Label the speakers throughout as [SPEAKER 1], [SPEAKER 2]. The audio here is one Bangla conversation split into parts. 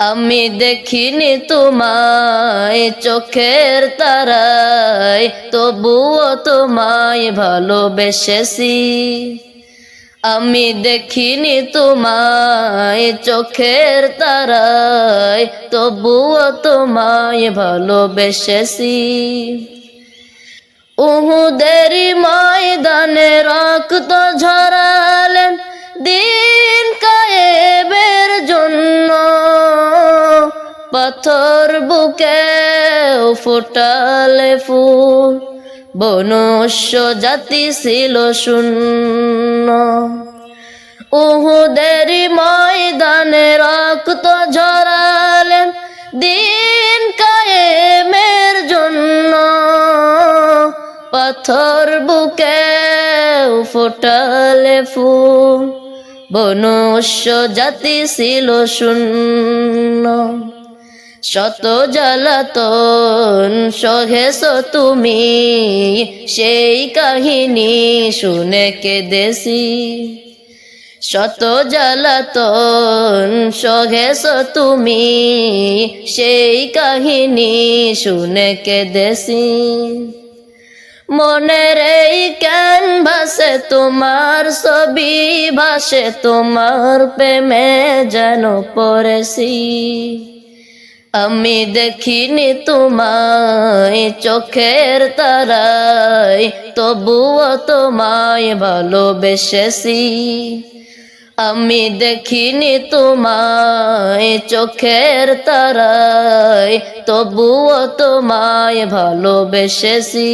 [SPEAKER 1] আমি দেখিনি তোমায় চোখের তারায়, তবুও তোমায় ভালোবেসেছি। আমি দেখিনি তোমায় চোখের তারায়, তবুও তোমায় ভালোবেসেছি। উহুদেরি ময়দানে রক্ত ঝরালেন পাথর বুকে ফোটালে ফুল। বনস্য জাতি ছিল শূন্য। উহুদেরি ময়দানে রক্ত ঝরালেন দিন কায়েমের জন্য। পাথর বুকে ফোটালে ফুল। বনস্য জাতি ছিল শূন্য। শত জ্বালাতন সহেস তুমি সেই কাহিনী শুনে কে কেঁদেছি। শত জ্বালাতন সহেস তুমি সেই কাহিনী শুনে কেঁদেছি। মনের এই কেন ভাসে তোমার ছবি ভাসে, তোমার প্রেমে যেন পড়েছি। আমি দেখিনি তোমায় চোখের তারায়, তবুও তোমায় ভালোবেসেছি। আমি দেখিনি তোমায় চোখের তারায়, তবুও তোমায় ভালোবেসেছি।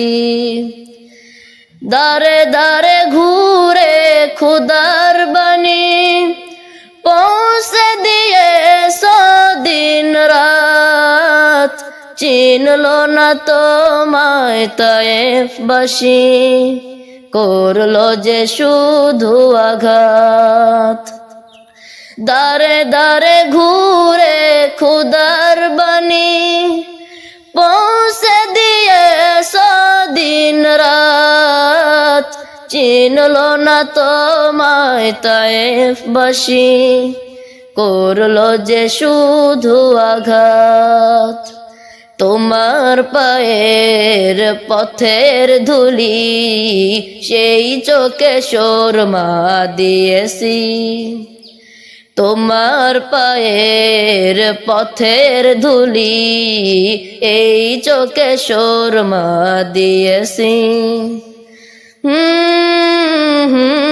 [SPEAKER 1] দারে দারে ঘুরে খুদার চিনল না তোমায় বাসী, করল যে শুধু আঘাত। দারে দারে ঘুরে খুদার বাণী, পৌঁছে দিয়ে সদিন রাত। চিনল না তোমায় বাসী, করল যে শুধু আঘাত। তোমার পায়ের পথের ধুলি সেই চোখে মা দিয়েছি। তোমার পায়ের পথের ধুলি এই চোখে মা দিয়েছি। হুম হুম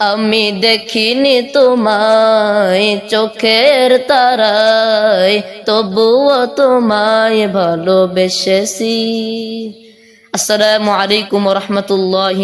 [SPEAKER 1] আমি দেখিনি তোমায় চোখের তারাই তবুও তোমায় ভালোবেসেছি। আসসালামু আলাইকুম রহমতুল্লাহ